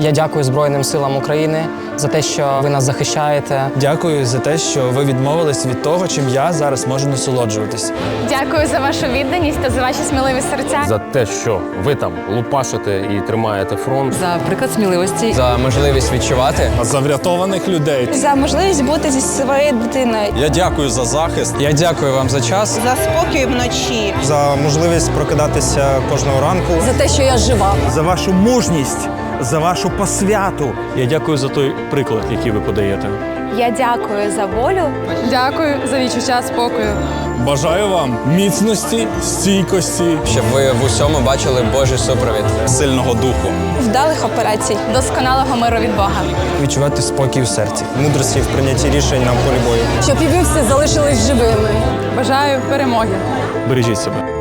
Я дякую Збройним силам України за те, що ви нас захищаєте. Дякую за те, що ви відмовились від того, чим я зараз можу насолоджуватись. Дякую за вашу відданість та за ваші сміливі серця. за те, що ви там лупашите і тримаєте фронт. за приклад сміливості. За можливість відчувати. За врятованих людей. за можливість бути зі своєю дитиною. Я дякую за захист. Я дякую вам за час. За спокій вночі. за можливість прокидатися кожного ранку. За те, що я жива. за вашу мужність, за вашу посвяту. Я дякую за той приклад, який ви подаєте. Я дякую за волю. Дякую за відчуття спокою. Бажаю вам міцності, стійкості, Щоб ви в усьому бачили Божий супровід. сильного духу. Вдалих операцій. Досконалого миру від Бога. Відчувати спокій в серці, мудрості в прийнятті рішень на полі бою. Щоб і ви всі залишились живими. Бажаю перемоги. Бережіть себе.